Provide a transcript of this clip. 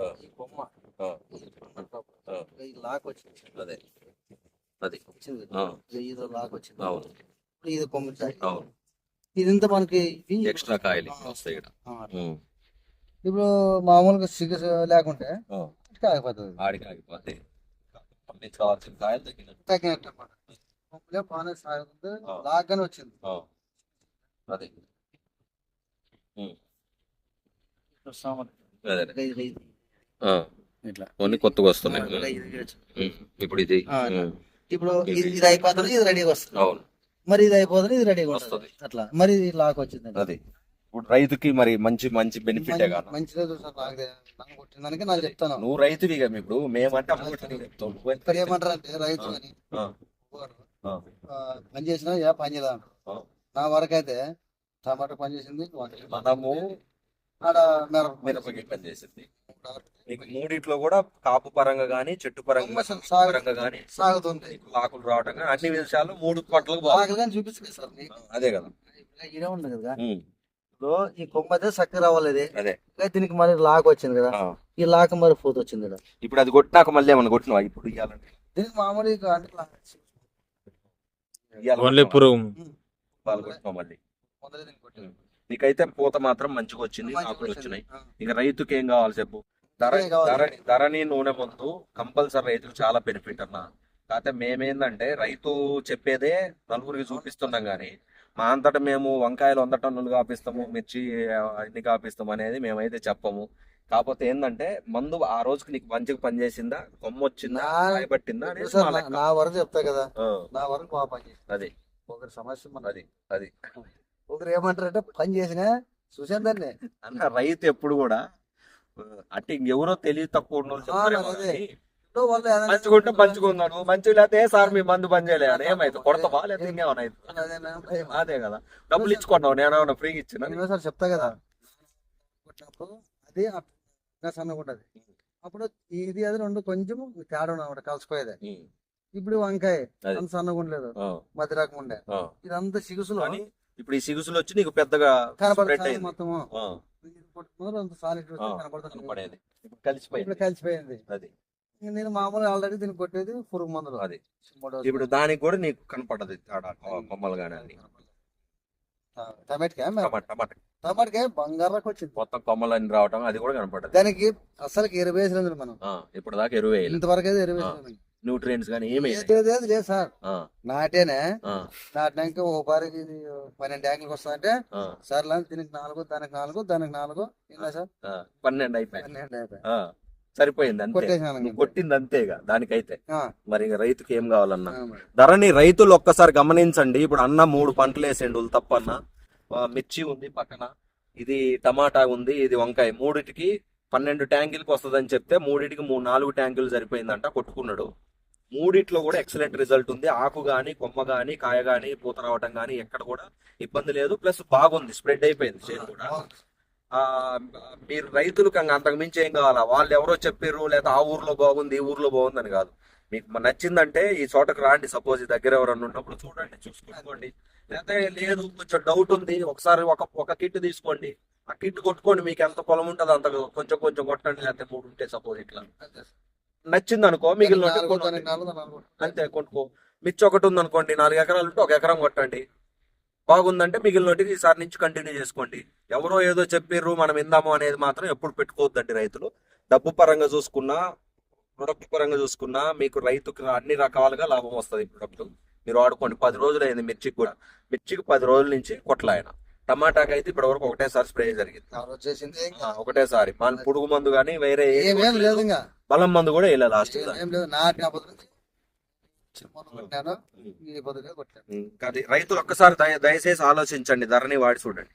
కొమ్మ lock వచ్చింది. అదే. అది. వచ్చింది. ఇది లాక్ వచ్చింది. అవును. ఇప్పుడు ఇది కొమ్మ. అవును. ఇదంత మనకి ఎక్స్ట్రా కాయలు వస్తాయి. ఇప్పుడు మామూలుగా సిగ్గు లేకుంటే ఆ. కాకపోతుంది ఆడికి ఆగిపోతే పండించి కావాల్సిన కాయలు తగ్గినట్టు. తగ్గినట్టు అన్నమాట. కొమ్మలే బాగానే సాగుతుంది ఆ. లాక్ గానే వచ్చింది. అదే. ఆ. ఇట్లా. కొన్ని కొత్తగా వస్తున్నాయి. ఇప్పుడు ఇది. ఇప్పుడు ఇది. అయిపోతుంది ఇది రెడీగా వస్తుంది. అవును. మరి ఇది అయిపోతుంది ఇది రెడీగా వస్తుంది. అట్లా. మరి ఇది లాక్ వచ్చింది. అది. ఇప్పుడు రైతుకి మరి మంచి మంచి బెనిఫిట్ మంచిదే చూసాను నాకు చెప్తాను. నువ్వు రైతువి ఇప్పుడు. మేమంటే ఎంత ఇక్కడ ఏమంటారంటే రైతు అని. పని చేసినా పని. ఆ. నా వరకు అయితే టమాటా పని చేసింది. మనము మిరపకి పని చేసింది చేసింది. నీకు మూడిట్లో కూడా కాపు పరంగా గానీ చెట్టు పరంగా పరంగా గానీ సాగుతుంది. నీకు ఆకులు రావటం కానీ అన్ని విషయాలు మూడు పంటలకు బాగా ఆకలి కానీ చూపిస్తుంది సార్ మీకు. అదే కదా. ఇదే ఉంది కదా. ఈ కొమ్మ అయితే చక్కగా రావాలి ఇది. అదే దీనికి మరి లాక్ వచ్చింది కదా. ఈ లాక్ మరి పూత వచ్చింది కదా. ఇప్పుడు అది కొట్టినాక మళ్ళీ ఏమన్నా కొట్టినవా? ఇప్పుడు ఇయ్యాలంటే. దీనికి మామూలు ఓన్లీ? పురుగు. మళ్ళీ. నీకైతే పూత మాత్రం మంచిగా వచ్చింది ఆకులు. వచ్చినాయి. ఇక రైతుకి ఏం కావాలి చెప్పు? ధర కావాలి? ధరని నూనె ముందు కంపల్సరీ రైతుకు చాలా బెనిఫిట్ అన్న. కాకపోతే మేమేందంటే రైతు చెప్పేదే నలుగురికి చూపిస్తున్నాం కానీ మా అంతటా మేము వంకాయలు వంద టన్నులు కాపిస్తాము మిర్చి అన్ని కాపిస్తాం అనేది మేమైతే చెప్పము. కాకపోతే ఏంటంటే మందు ఆ రోజుకి నీకు మంచిగా పనిచేసిందా కొమ్మ వచ్చిందా పట్టిందా నా- వరకు చెప్తా కదా. నా వరకు బాగా అది. ఒకరి సమస్య అది. అది. ఒకరు ఏమంటారంటే పని చేసినా చూసాను దాన్ని అన్న రైతు ఎప్పుడు కూడా అంటే ఇంకెవరో తెలివి తక్కువ మంచిగా ఉన్నాను మంచిగా లేకపోతే "ఏ సార్ మీ మందు పని చేయలే అని ఏమైతే కొడతావా ఇంకేమైనా భయం. అదే కదా. డబ్బులు ఇచ్చుకున్నావు నేను ఏమైనా ఫ్రీగా ఇచ్చిన? సార్ చెప్తా కదా. అది అట్లా సన్నగా ఉంటది అప్పుడు ఇది అది రెండు కొంచెం తేడా ఉన్నమాట కలిసిపోయేది. ఇప్పుడు వంకాయ. అంత సన్నగా ఉండలేదు. మధ్య రకం ఉండే ఇదంతా సిగుసులు ఇప్పుడు ఈ సిగుసులు వచ్చి నీకు పెద్దగా కొట్టుకున్నారు అంత సాలిడ్ ఇప్పుడు కలిసిపోయింది. కలిసిపోయింది. అది. నేను మామూలుగా ఆల్రెడీ దీనికి కొట్టేది పురుగు మందులు. అది. ఇప్పుడు దానికి కూడా నీకు కనపడదు కొమ్మలు కానీ అన్ని. టమాటకాయ టమాటా టమాటా. టమాటకాయ బంగారకు వచ్చింది. మొత్తం కొమ్మలు అన్ని రావటం అది కూడా కనపడదు. దానికి అసలు ఇరవై వేసినందుకు మనం. ఇప్పుడు దాకా ఎరువు ఇంతవరకు అయితే. వేసినాం న్యూట్రియంట్స్ కానీ ఏమి లేదు సార్. నాటేనే. నాటినాక ఓ పారికి ఇది పన్నెండు ట్యాంకులకు వస్తుందంటే సర్లే దీనికి నాలుగు దానికి నాలుగు దానికి నాలుగు. ఇలా సార్. పన్నెండు అయిపోయింది పన్నెండు అయిపోయి సరిపోయింది అంతే. కొట్టింది అంతేగా దానికైతే. మరి రైతుకి ఏం కావాలన్నా. ధరని రైతులు ఒక్కసారి గమనించండి. ఇప్పుడు అన్న మూడు పంటలు వేసేయండి తప్పన్న మిర్చి ఉంది పక్కన. ఇది టమాటా ఉంది ఇది వంకాయ. మూడిటికి పన్నెండు ట్యాంకులకి వస్తుందని చెప్తే మూడిటికి మూడు నాలుగు ట్యాంకులు సరిపోయిందంట కొట్టుకున్నాడు. మూడిట్లో కూడా ఎక్సలెంట్ రిజల్ట్ ఉంది. ఆకు గాని కొమ్మ గాని కాయ గాని పూత రావటం గాని ఎక్కడ కూడా ఇబ్బంది లేదు. ప్లస్ బాగుంది స్ప్రెడ్ అయిపోయింది చేను కూడా. మీరు రైతులకు అంతకు మించి ఏం కావాలా? వాళ్ళు ఎవరో చెప్పారు లేదా ఆ ఊర్లో బాగుంది ఈ ఊర్లో బాగుంది అని కాదు. మీకు నచ్చిందంటే ఈ చోటకు రాండి. సపోజ్ ఈ దగ్గర ఎవరన్నా ఉన్నప్పుడు చూడండి చూసుకోండి. లేకపోతే లేదు కొంచెం డౌట్ ఉంది ఒకసారి ఒక ఒక కిట్ తీసుకోండి. ఆ కిట్ కొట్టుకోండి మీకు ఎంత పొలం ఉంటుంది అంత కొంచెం కొంచెం కొట్టండి లేకపోతే మూడు ఉంటే సపోజ్ ఇట్లా. నచ్చింది అనుకో మిగిలిన. అంతే కొనుక్కో. మిర్చి ఒకటి ఉంది అనుకోండి నాలుగు ఎకరాలు ఉంటే ఒక ఎకరం కొట్టండి. బాగుందంటే మిగిలినటికి ఈసారి నుంచి కంటిన్యూ చేసుకోండి. ఎవరో ఏదో చెప్పిర్రు మనం ఇందాము అనేది మాత్రం ఎప్పుడు పెట్టుకోవద్దండి రైతులు. డబ్బు పరంగా చూసుకున్నా ప్రొడక్ట్ పరంగా చూసుకున్నా మీకు రైతుకు అన్ని రకాలుగా లాభం వస్తుంది ఈ ప్రొడక్ట్ మీరు వాడుకోండి పది రోజులు అయింది మిర్చికి కూడా. మిర్చికి పది రోజుల నుంచి కొట్టలాయన టమాటాకి అయితే ఇప్పటి వరకు ఒకటేసారి స్ప్రే జరిగింది. ఒకటేసారి. మన పురుగు మందు కానీ వేరే బలం మందు కూడా వేయలేదు లాస్ట్ ఏం లేదు మొన్న కొట్టాను రైతులు ఒక్కసారి దయ దయచేసి ఆలోచించండి ధరని వాడి చూడండి.